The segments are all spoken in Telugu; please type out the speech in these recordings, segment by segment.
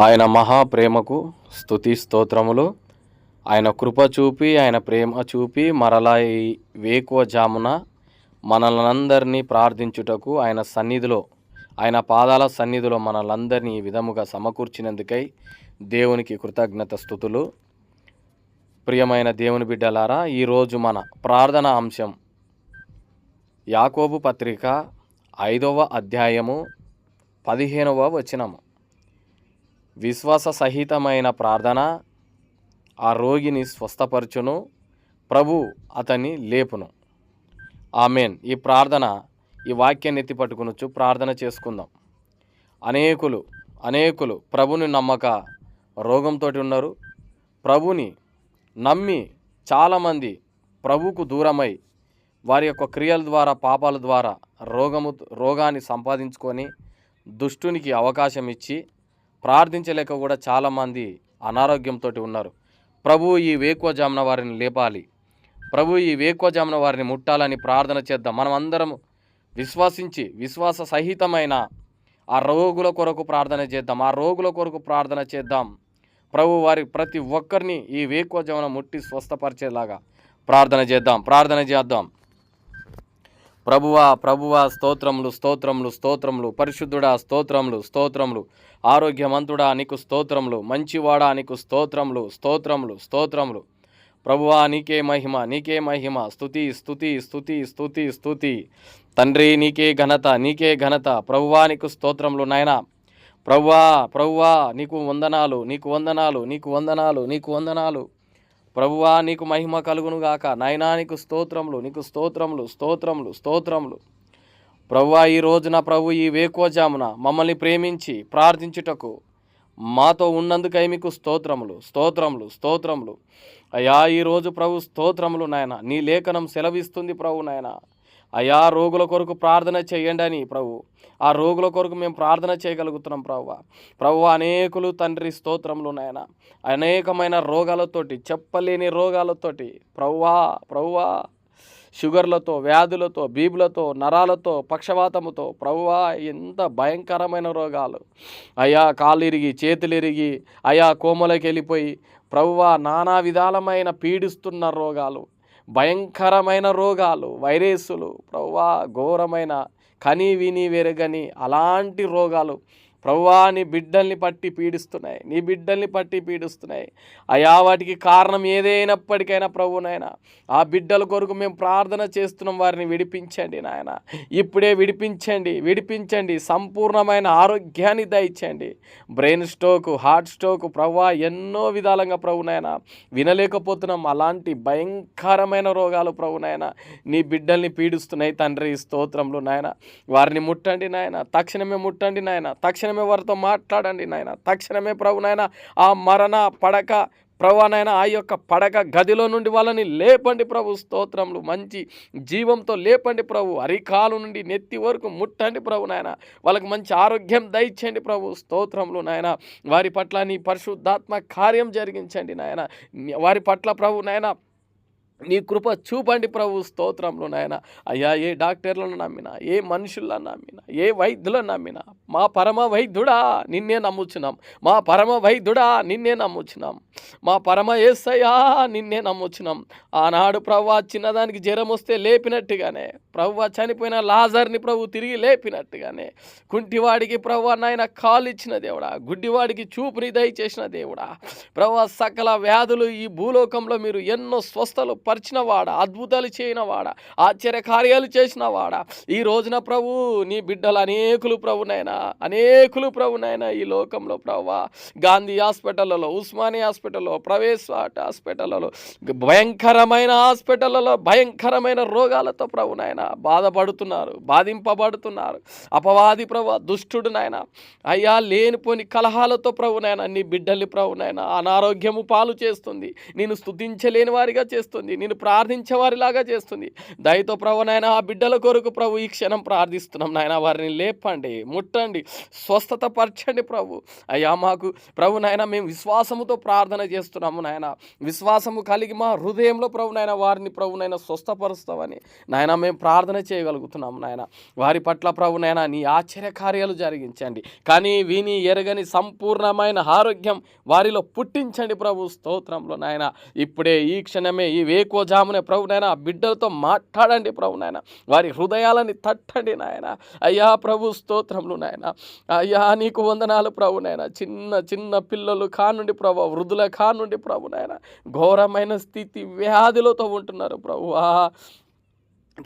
ఆయన మహాప్రేమకు స్తుతి స్తోత్రములు. ఆయన కృప చూపి ఆయన ప్రేమ చూపి మరలా ఈ వేకువ జామున మనలందరినీ ప్రార్థించుటకు ఆయన సన్నిధిలో ఆయన పాదాల సన్నిధిలో మనలందరినీ ఈ విధముగా సమకూర్చినందుకై దేవునికి కృతజ్ఞత స్థుతులు. ప్రియమైన దేవుని బిడ్డలారా ఈరోజు మన ప్రార్థన అంశం యాకోబు పత్రిక ఐదవ అధ్యాయము పదిహేనవ వచనము. విశ్వాస సహితమైన ప్రార్థన ఆ రోగిని స్వస్థపరచును ప్రభు అతన్ని లేపును. ఆమెన్. ఈ ప్రార్థన ఈ వాక్యాన్ని ఎత్తి పట్టుకునొచ్చు. ప్రార్థన చేసుకుందాం. అనేకులు అనేకులు ప్రభుని నమ్మక రోగంతో ఉన్నారు. ప్రభుని నమ్మి చాలామంది ప్రభుకు దూరమై వారి యొక్క క్రియల ద్వారా పాపాల ద్వారా రోగము రోగాన్ని సంపాదించుకొని దుష్టునికి అవకాశం ఇచ్చి ప్రార్థించలేక కూడా చాలామంది అనారోగ్యంతో ఉన్నారు. ప్రభు ఈ వేకువజామున వారిని లేపాలి. ప్రభు ఈ వేకువజామున వారిని ముట్టాలని ప్రార్థన చేద్దాం. మనం అందరం విశ్వసించి విశ్వాస సహితమైన ఆ రోగుల కొరకు ప్రార్థన చేద్దాం. ఆ రోగుల కొరకు ప్రార్థన చేద్దాం. ప్రభు వారి ప్రతి ఒక్కరిని ఈ వేకువజామున ముట్టి స్వస్థపరిచేలాగా ప్రార్థన చేద్దాం. ప్రార్థన చేద్దాం. ప్రభువా ప్రభువా స్తోత్రములు స్తోత్రములు స్తోత్రములు పరిశుద్ధుడా స్తోత్రములు స్తోత్రములు ఆరోగ్యవంతుడా నీకు స్తోత్రములు మంచివాడా నీకు స్తోత్రములు స్తోత్రములు స్తోత్రములు. ప్రభువా నీకే మహిమ నీకే మహిమ స్థుతి స్తుతి స్తుతి స్థుతి స్థుతి తండ్రి నీకే ఘనత నీకే ఘనత. ప్రభువా నీకు స్తోత్రములు నాయనా. ప్రభువా ప్రభువా నీకు వందనాలు నీకు వందనాలు నీకు వందనాలు నీకు వందనాలు. ప్రభువా నీకు మహిమ కలుగునుగాక. నాయనా నీకు స్తోత్రములు నీకు స్తోత్రములు స్తోత్రములు స్తోత్రములు. ప్రభువా ఈ రోజున ప్రభు ఈ వేకోజామున మమ్మల్ని ప్రేమించి ప్రార్థించుటకు మాతో ఉన్నందుకై మీకు స్తోత్రములు స్తోత్రములు స్తోత్రములు. అయ్యా ఈరోజు ప్రభు స్తోత్రములు నాయన. నీ లేఖనం సెలవిస్తుంది ప్రభు నాయన. అయా రోగుల కొరకు ప్రార్థన చేయండి అని ప్రభు. ఆ రోగుల కొరకు మేము ప్రార్థన చేయగలుగుతున్నాం ప్రభు ప్రభు అనేకులు తండ్రి స్తోత్రములు నాయన. అనేకమైన రోగాలతోటి చెప్పలేని రోగాలతోటి ప్రవ్వా ప్రవ్వా షుగర్లతో వ్యాధులతో బీబులతో నరాలతో పక్షవాతముతో ప్రభువా ఎంత భయంకరమైన రోగాలు. అయా కాళ్ళు చేతులిరిగి చేతులు అయా కోమలకి వెళ్ళిపోయి ప్రభువా నానా విధాలమైన పీడిస్తున్న రోగాలు. భయంకరమైన రోగాలు వైరస్సులు ప్రవ్వా ఘోరమైన కని విని వెరగని అలాంటి రోగాలు ప్రభువా నీ బిడ్డల్ని పట్టి పీడిస్తున్నాయి. నీ బిడ్డల్ని పట్టి పీడిస్తున్నాయి. అయా వాటికి కారణం ఏదైనప్పటికైనా ప్రభునైనా ఆ బిడ్డల కొరకు మేము ప్రార్థన చేస్తున్నాం. వారిని విడిపించండి నాయన. ఇప్పుడే విడిపించండి విడిపించండి. సంపూర్ణమైన ఆరోగ్యాన్ని దయచండి బ్రెయిన్ స్ట్రోక్ హార్ట్ స్ట్రోక్ ప్రభువా ఎన్నో విధాలుగా ప్రభునైనా వినలేకపోతున్నాం. అలాంటి భయంకరమైన రోగాలు ప్రభునైనా నీ బిడ్డల్ని పీడిస్తున్నాయి. తండ్రి స్తోత్రంలో నాయన. వారిని ముట్టండి నాయన. తక్షణమే ముట్టండి నాయన. తక్షణమే వారితో మాట్లాడండి నాయన. తక్షణమే ప్రభు నాయన ఆ మరణ పడక ప్రభు నాయన ఆ యొక్క పడక గదిలో నుండి వాళ్ళని లేపండి ప్రభు. స్తోత్రములు మంచి జీవంతో లేపండి ప్రభు. అరికాలు నుండి నెత్తి వరకు ముట్టండి ప్రభు నాయన. వాళ్ళకి మంచి ఆరోగ్యం దయచేయండి ప్రభు. స్తోత్రములు నాయన. వారి పట్ల నీ పరిశుద్ధాత్మ కార్యం జరిగించండి నాయన. వారి పట్ల ప్రభు నాయన నీ కృప చూపండి ప్రభు. స్తోత్రంలో నాయన. అయ్యా ఏ డాక్టర్లను నమ్మినా ఏ మనుషులను నమ్మినా ఏ వైద్యులను నమ్మినా మా పరమ వైద్యుడా నిన్నే నమ్ముచున్నాం. మా పరమ వైద్యుడా నిన్నే నమ్ముచున్నాం. మా పరమ ఏసయ్యా నిన్నే నమ్ముచున్నాం. ఆనాడు ప్రభు చిన్నదానికి జ్వరం వస్తే లేపినట్టుగానే ప్రభు చనిపోయిన లాజర్ని ప్రభు తిరిగి లేపినట్టుగానే కుంటివాడికి ప్రభు నాయన కాలు ఇచ్చిన దేవుడా గుడ్డివాడికి చూపుని దయచేసిన దేవుడా. ప్రభు సకల వ్యాధులు ఈ భూలోకంలో మీరు ఎన్నో స్వస్థలు పరిచిన వాడ అద్భుతాలు చేయన వాడ ఆశ్చర్య కార్యాలు చేసిన వాడ ఈ రోజున ప్రభు నీ బిడ్డలు అనేకులు ప్రభునైనా అనేకులు ప్రభు నాయన ఈ లోకంలో ప్రభా. గాంధీ హాస్పిటల్లో ఉస్మానియా హాస్పిటల్లో ప్రవేశ్ హాస్పిటల్లో భయంకరమైన హాస్పిటల్లో భయంకరమైన రోగాలతో ప్రభునైనా బాధపడుతున్నారు బాధింపబడుతున్నారు. అపవాది ప్రభు దుష్టుడు నాయన అయ్యా లేనిపోని కలహాలతో ప్రభునైనా నీ బిడ్డల్ని ప్రభునైనా అనారోగ్యము పాలు చేస్తుంది. నేను స్థుతించలేని వారిగా చేస్తుంది నేను ప్రార్థించే వారిలాగా చేస్తుంది. దయతో ప్రభు నాయన ఆ బిడ్డల కొరకు ప్రభు ఈ క్షణం ప్రార్థిస్తున్నాం నాయన వారిని లేపండి ముట్టండి. పరచండి స్వస్థత పరచండి ప్రభు. అయ్యా మాకు ప్రభు నాయన మేము విశ్వాసముతో ప్రార్థన చేస్తున్నాము నాయన. విశ్వాసము కలిగి మా హృదయంలో ప్రభు నాయన వారిని ప్రభు నాయన స్వస్థపరుస్తామని నాయన మేము ప్రార్థన చేయగలుగుతున్నాము నాయన. వారి పట్ల ప్రభు నాయన నీ ఆశ్చర్య కార్యాలు జరిగించండి. కానీ విని ఎరగని సంపూర్ణమైన ఆరోగ్యం వారిలో పుట్టించండి ప్రభు స్తోత్రంలో నాయన. ఇప్పుడే ఈ క్షణమే ఈ వేకోజామునే ప్రభు నాయన బిడ్డలతో మాట్లాడండి ప్రభు నాయన. వారి హృదయాలని తట్టండి నాయన. అయ్యా ప్రభు స్తోత్రంలో నాయన. అయ్యా నీకు వందనాలు ప్రభు నాయన. చిన్న చిన్న పిల్లలు కానుండి ప్రభు వృద్ధుల కానుండి ప్రభు నాయన. ఘోరమైన స్థితి వ్యాధులతో ఉంటున్నారు ప్రభు.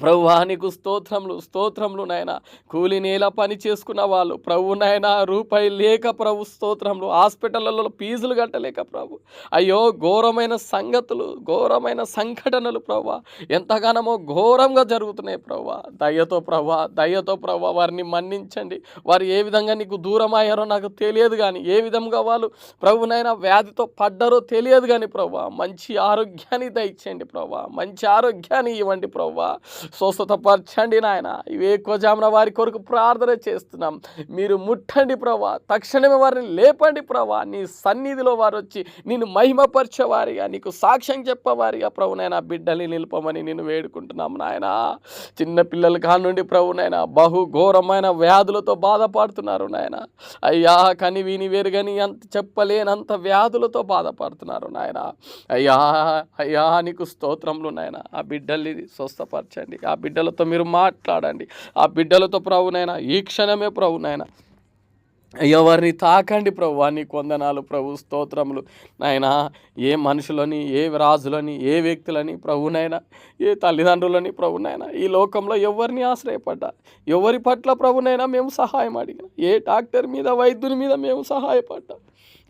ప్రభువా నీకు స్తోత్రములు స్తోత్రములు నాయన. కూలి నేల పని చేసుకున్న వాళ్ళు. ప్రభు నాయన రూపాయి లేక ప్రభు స్తోత్రములు. హాస్పిటళ్ళలో ఫీజులు కట్టలేక ప్రభు. అయ్యో ఘోరమైన సంగతులు ఘోరమైన సంఘటనలు ప్రభా ఎంతగానమో ఘోరంగా జరుగుతున్నాయి ప్రభా దయ్యతో ప్రభా దయ్యతో ప్రభా వారిని మన్నించండి. వారు ఏ విధంగా నీకు దూరం అయ్యారో నాకు తెలియదు కానీ ఏ విధంగా వాళ్ళు ప్రభునైనా వ్యాధితో పడ్డారో తెలియదు కానీ ప్రభా మంచి ఆరోగ్యాన్ని దయచేయండి ప్రభా మంచి ఆరోగ్యాన్ని ఇవ్వండి ప్రభా స్వస్థత పరచండి నాయన. ఇవి కోజామున వారి కొరకు ప్రార్థన చేస్తున్నాం. మీరు ముట్టండి ప్రభా. తక్షణమే వారిని లేపండి ప్రభా. నీ సన్నిధిలో వారు వచ్చి నేను మహిమపరిచేవారిగా నీకు సాక్ష్యం చెప్పవారిగా ప్రభు నాయన బిడ్డల్ని నిలపమని నేను వేడుకుంటున్నాం నాయన. చిన్న పిల్లల కానుండి ప్రభు నాయన బహుఘోరమైన వ్యాధులతో బాధపడుతున్నారు నాయన. అయ్యా కని విని వేరుగని అంత చెప్పలేనంత వ్యాధులతో బాధపడుతున్నారు నాయన. అయ్యా అయ్యా నీకు స్తోత్రములు నాయన. ఆ బిడ్డల్ని స్వస్థపరచండి. ఆ బిడ్డలతో మీరు మాట్లాడండి. ఆ బిడ్డలతో ప్రభునైనా ఈ క్షణమే ప్రభునైనా. ఎవరిని తాకండి ప్రభు. నీకు వందనాలు ప్రభు. స్తోత్రములు. నాయన ఏ మనుషులని ఏ రాజులని ఏ వ్యక్తులని ప్రభునైనా ఏ తల్లిదండ్రులని ప్రభునైనా ఈ లోకంలో ఎవరిని ఆశ్రయపడ్డా? ఎవరి పట్ల ప్రభునైనా మేము సహాయం అడిగిన? ఏ డాక్టర్ మీద వైద్యుని మీద మేము సహాయపడ్డా?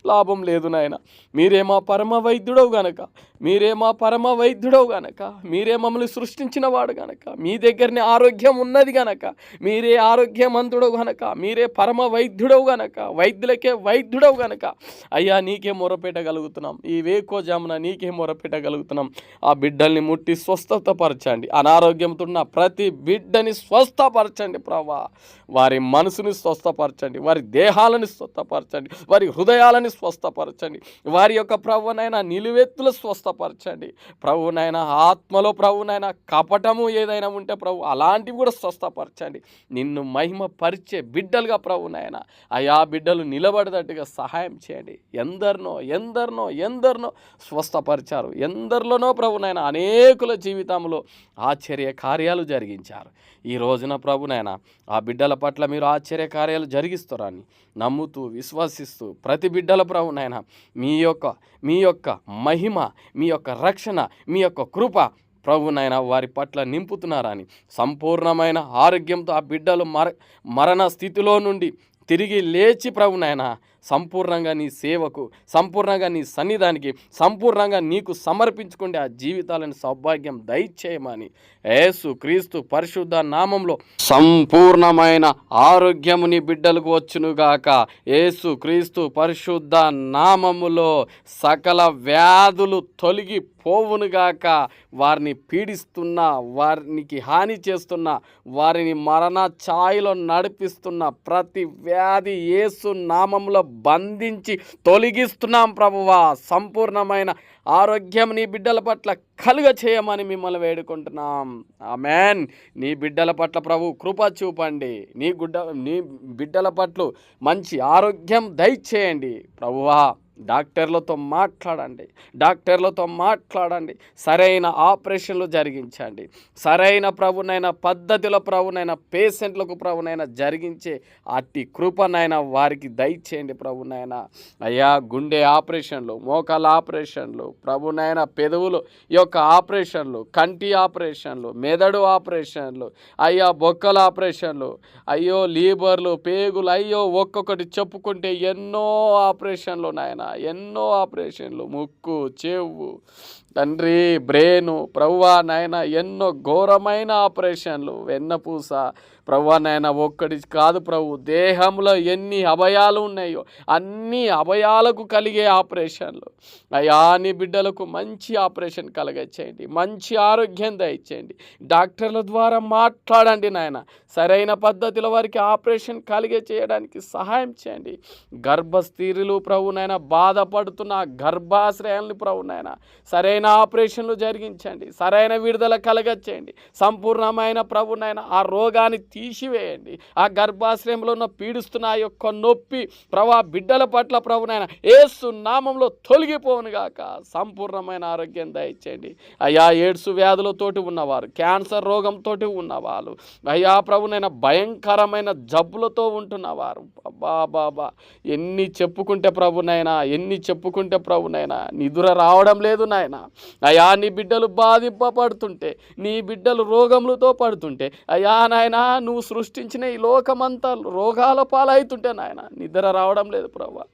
లాభం లేదు నాయన. మీరే మా పరమ వైద్యుడవు గనక. మీరే మా పరమ వైద్యుడవు గనక. మీరే మమ్మల్ని సృష్టించిన వాడు గనక. మీ దగ్గరనే ఆరోగ్యం ఉన్నది గనక. మీరే ఆరోగ్యమంతుడవు గనక. మీరే పరమ వైద్యుడవు గనక. వైద్యులకే వైద్యుడవు గనక. అయ్యా నీకే మొరపెట్టగలుగుతున్నాం. ఈ వేకోజామున నీకే మొరపెట్టగలుగుతున్నాం. ఆ బిడ్డల్ని ముట్టి స్వస్థతపరచండి. అనారోగ్యంతో ఉన్న ప్రతి బిడ్డని స్వస్థపరచండి ప్రభా. వారి మనసుని స్వస్థపరచండి. వారి దేహాలని స్వస్థపరచండి. వారి హృదయాలని స్వస్థపరచండి. వారి యొక్క ప్రభునైనా నిలువెత్తులు స్వస్థపరచండి. ప్రభునైనా ఆత్మలో ప్రభునైనా కపటము ఏదైనా ఉంటే ప్రభు అలాంటివి కూడా స్వస్థపరచండి. నిన్ను మహిమ పరిచే బిడ్డలుగా ప్రభునైనా అయా బిడ్డలు నిలబడేటట్టుగా సహాయం చేయండి. ఎందరినో ఎందరినో ఎందరినో స్వస్థపరిచారు. ఎందరిలోనో ప్రభునైనా అనేకుల జీవితంలో ఆశ్చర్య కార్యాలు జరిగించారు. ఈ రోజున ప్రభునైనా ఆ బిడ్డల పట్ల మీరు ఆశ్చర్య కార్యాలు జరిగిస్తారని నమ్ముతూ విశ్వసిస్తూ ప్రతి బిడ్డల ప్రభునైనా మీ యొక్క మీ యొక్క మహిమ మీ యొక్క రక్షణ మీ యొక్క కృప ప్రభునైనా వారి పట్ల నింపుతున్నారని సంపూర్ణమైన ఆరోగ్యంతో ఆ బిడ్డలు మర మరణ స్థితిలో నుండి తిరిగి లేచి ప్రభునైనా సంపూర్ణంగా నీ సేవకు సంపూర్ణంగా నీ సన్నిధానికి సంపూర్ణంగా నీకు సమర్పించుకుంటే ఆ జీవితాలను సౌభాగ్యం దయచేయమని యేసు క్రీస్తు పరిశుద్ధ నామంలో సంపూర్ణమైన ఆరోగ్యము నీ బిడ్డలకు వచ్చునుగాక యేసు క్రీస్తు పరిశుద్ధ నామములో సకల వ్యాధులు తొలగి పోవునుగాక వారిని పీడిస్తున్న వారికి హాని చేస్తున్న వారిని మరణ ఛాయలో నడిపిస్తున్న ప్రతి వ్యాధి ఏసు నామంలో బంధించి తొలగిస్తున్నాం ప్రభువా. సంపూర్ణమైన ఆరోగ్యం నీ బిడ్డల పట్ల కలుగ చేయమని మిమ్మల్ని వేడుకుంటున్నాం. ఆమెన్. నీ బిడ్డల పట్ల ప్రభు కృప చూపండి. నీ గుడ్డ నీ బిడ్డల పట్ల మంచి ఆరోగ్యం దయచేయండి ప్రభువా. డాక్టర్లతో మాట్లాడండి డాక్టర్లతో మాట్లాడండి సరైన ఆపరేషన్లు జరిగించండి. సరైన ప్రభునైన పద్ధతిలో ప్రభునైన పేషెంట్లకు ప్రభునైనా జరిగించే అట్టి కృపనైనా వారికి దయచేయండి ప్రభునైనా. అయ్యా గుండె ఆపరేషన్లు మోకాల ఆపరేషన్లు ప్రభునైన పెదవులు ఈ యొక్క ఆపరేషన్లు కంటి ఆపరేషన్లు మెదడు ఆపరేషన్లు అయ్యా బొక్కల ఆపరేషన్లు అయ్యో లీబర్లు పేగులు అయ్యో ఒక్కొక్కటి చెప్పుకుంటే ఎన్నో ఆపరేషన్లు నాయన. ఎన్నో ఆపరేషన్లు ముక్కు చెవు తండ్రి బ్రెయిన్ ప్రవ్వా నాయన ఎన్నో ఘోరమైన ఆపరేషన్లు. వెన్నపూస ప్రభు నాయన ఒక్కటి కాదు ప్రభు. దేహంలో ఎన్ని అభయాలు ఉన్నాయో అన్ని అభయాలకు కలిగే ఆపరేషన్లు. అయ్యా నీ బిడ్డలకు మంచి ఆపరేషన్ కలగచ్చేయండి. మంచి ఆరోగ్యం దయచేయండి. డాక్టర్ల ద్వారా మాట్లాడండి నాయన. సరైన పద్ధతిలో వారికి ఆపరేషన్ కలిగే చేయడానికి సహాయం చేయండి. గర్భస్థిరులు ప్రభునైనా బాధపడుతున్న గర్భాశ్రయాలను ప్రభునైనా సరైన ఆపరేషన్లు జరిగించండి. సరైన విడుదల కలగచ్చేయండి. సంపూర్ణమైన ప్రభునైనా ఆ రోగాన్ని తీసివేయండి. ఆ గర్భాశ్రయంలో ఉన్న పీడిస్తున్న ఆ యొక్క నొప్పి ప్రభా బిడ్డల పట్ల ప్రభునైనా ఏసు నామంలో తొలగిపోవును గాక. సంపూర్ణమైన ఆరోగ్యం దయచేయండి. అయ్యా ఏడ్స్ వ్యాధులతోటి ఉన్నవారు క్యాన్సర్ రోగంతో ఉన్నవారు అయ్యా ప్రభునైనా భయంకరమైన జబ్బులతో ఉంటున్నవారు. బాబా బాబా ఎన్ని చెప్పుకుంటే ప్రభునైనా ఎన్ని చెప్పుకుంటే ప్రభునైనా నిదుర రావడం లేదు నాయన. అయ్యా నీ బిడ్డలు బాధింపబడుతుంటే నీ బిడ్డలు రోగములతో పడుతుంటే అయ్యా నాయన నువ్వు సృష్టించిన ఈ లోకమంతా రోగాల పాలవుతుంటే నాయన నిద్ర రావడం లేదు ప్రభా.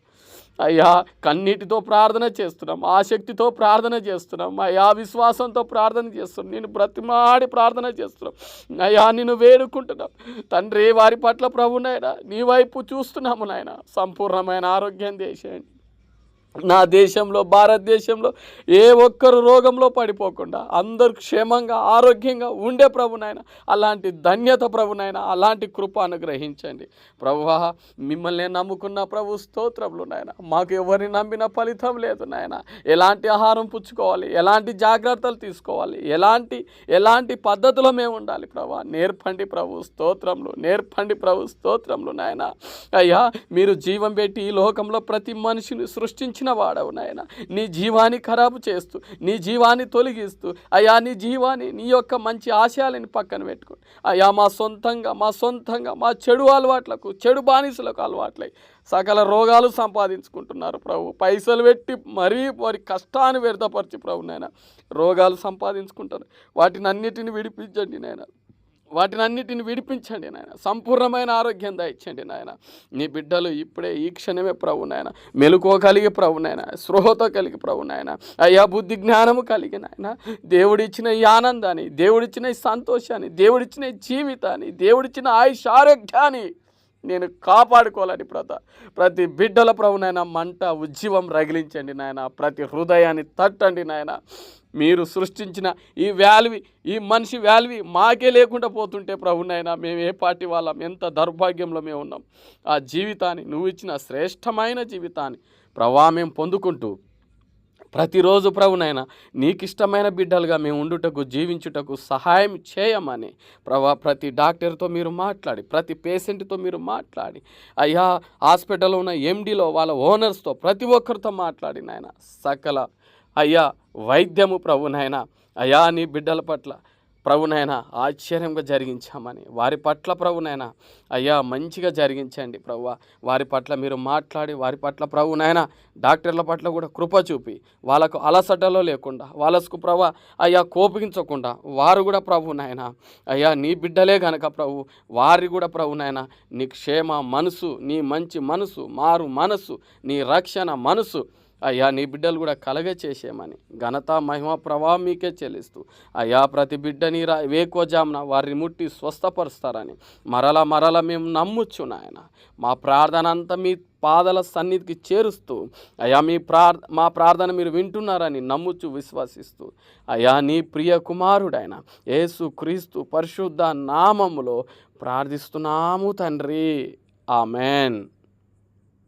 అయ్యా కన్నీటితో ప్రార్థన చేస్తున్నాం ఆసక్తితో ప్రార్థన చేస్తున్నాం అయ్యా విశ్వాసంతో ప్రార్థన చేస్తున్నాం నేను బ్రతిమాడి ప్రార్థన చేస్తున్నాం. అయ్యా నిన్ను వేడుకుంటున్నాం. తండ్రి వారి పట్ల ప్రభునైనా నీ వైపు చూస్తున్నాము నాయన. సంపూర్ణమైన ఆరోగ్యం చేసేయండి నా దేశంలో భారతదేశంలో ఏ ఒక్కరు రోగంలో పడిపోకుండా అందరు క్షేమంగా ఆరోగ్యంగా ఉండే ప్రభునైనా అలాంటి ధన్యత ప్రభునైనా అలాంటి కృప అనుగ్రహించండి ప్రభు మిమ్మల్ని నమ్ముకున్న ప్రభు స్తోత్రములు నాయన. మాకు ఎవరిని నమ్మిన ఫలితం లేదు నాయన. ఎలాంటి ఆహారం పుచ్చుకోవాలి? ఎలాంటి జాగ్రత్తలు తీసుకోవాలి? ఎలాంటి ఎలాంటి పద్ధతిలో మేము ఉండాలి ప్రభా? నేర్పండి ప్రభు స్తోత్రములు నేర్పండి ప్రభు స్తోత్రములు నాయన. అయ్యా మీరు జీవం పెట్టి ఈ లోకంలో ప్రతి మనిషిని సృష్టించిన వాడవు నాయన. నీ జీవాన్ని ఖరాబు చేస్తూ నీ జీవాన్ని తొలగిస్తూ అయ్యా నీ జీవాన్ని నీ యొక్క మంచి ఆశయాలని పక్కన పెట్టుకుని అయ్యా మా సొంతంగా మా సొంతంగా మా చెడు అలవాట్లకు చెడు బానిసలకు అలవాట్లై సకల రోగాలు సంపాదించుకుంటున్నారు ప్రభు. పైసలు పెట్టి మరీ వారి కష్టాన్ని వ్యర్థపరిచి ప్రభు నాయన. రోగాలు సంపాదించుకుంటారు. వాటిని అన్నిటిని విడిపించండి నాయన. వాటిని అన్నిటిని విడిపించండి నాయన. సంపూర్ణమైన ఆరోగ్యం దాయించండి నాయన. నీ బిడ్డలు ఇప్పుడే ఈ క్షణమే ప్రభు నాయన. మెలకువ కలిగి ప్రభు నాయన. స్పృహతో కలిగి ప్రభు నాయన. అయ్యా బుద్ధి జ్ఞానము కలిగి నాయన. దేవుడిచ్చిన ఈ ఆనందాన్ని దేవుడిచ్చిన ఈ సంతోషాన్ని దేవుడిచ్చిన ఈ జీవితాన్ని దేవుడిచ్చిన ఆయుష్ ఆరోగ్యాన్ని నేను కాపాడుకోవాలని ప్రత ప్రతి బిడ్డల ప్రభునైనా మంట ఉజ్జీవం రగిలించండి నాయన. ప్రతి హృదయాన్ని తట్టండి నాయన. మీరు సృష్టించిన ఈ వ్యాల్వి ఈ మనిషి వ్యాల్వి మాకే లేకుండా పోతుంటే ప్రభునైనా మేము ఏ పార్టీ వాళ్ళం ఎంత దౌర్భాగ్యంలో మేము ఉన్నాం. ఆ జీవితాన్ని నువ్వు ఇచ్చిన శ్రేష్టమైన జీవితాన్ని ప్రభా మేము పొందుకుంటూ ప్రతిరోజు ప్రభునైనా నీకు ఇష్టమైన బిడ్డలుగా మేము ఉండుటకు జీవించుటకు సహాయం చేయమని ప్రభా ప్రతి డాక్టర్తో మీరు మాట్లాడి ప్రతి పేషెంట్తో మీరు మాట్లాడి. అయ్యా హాస్పిటల్లో ఉన్న ఎండీలో వాళ్ళ ఓనర్స్తో ప్రతి ఒక్కరితో మాట్లాడి నాయన సకల అయ్యా వైద్యము ప్రభునైనా అయ్యా నీ బిడ్డల పట్ల ప్రభునైనా ఆశ్చర్యంగా జరిగించామని. వారి పట్ల ప్రభునైనా అయ్యా మంచిగా జరిగించండి ప్రభు వారి పట్ల మీరు మాట్లాడి వారి పట్ల ప్రభునైనా డాక్టర్ల పట్ల కూడా కృప చూపి వాళ్ళకు అలసటలో లేకుండా వాళ్ళకు ప్రభు అయ్యా కోపించకుండా వారు కూడా ప్రభునైనా అయ్యా నీ బిడ్డలే గనక ప్రభు వారి కూడా ప్రభునైనా నీ క్షేమ మనసు నీ మంచి మనసు మారు మనసు నీ రక్షణ మనసు అయ్యా నీ బిడ్డలు కూడా కలగ చేసేయమని. ఘనత మహిమ ప్రభావం మీకే చెల్లిస్తూ. అయ్యా ప్రతి బిడ్డని రా వేకోజామున వారిని ముట్టి స్వస్థపరుస్తారని. మరల మరల మేము నమ్ముచ్చు నాయన. మా ప్రార్థన అంతా మీ పాదల సన్నిధికి చేరుస్తూ. అయ్యా మీ ప్రార్ మా ప్రార్థన మీరు వింటున్నారని నమ్ముచు విశ్వసిస్తూ. అయ్యా నీ ప్రియ కుమారుడైన యేసు క్రీస్తు పరిశుద్ధ నామములో ప్రార్థిస్తున్నాము తండ్రి. ఆమెన్.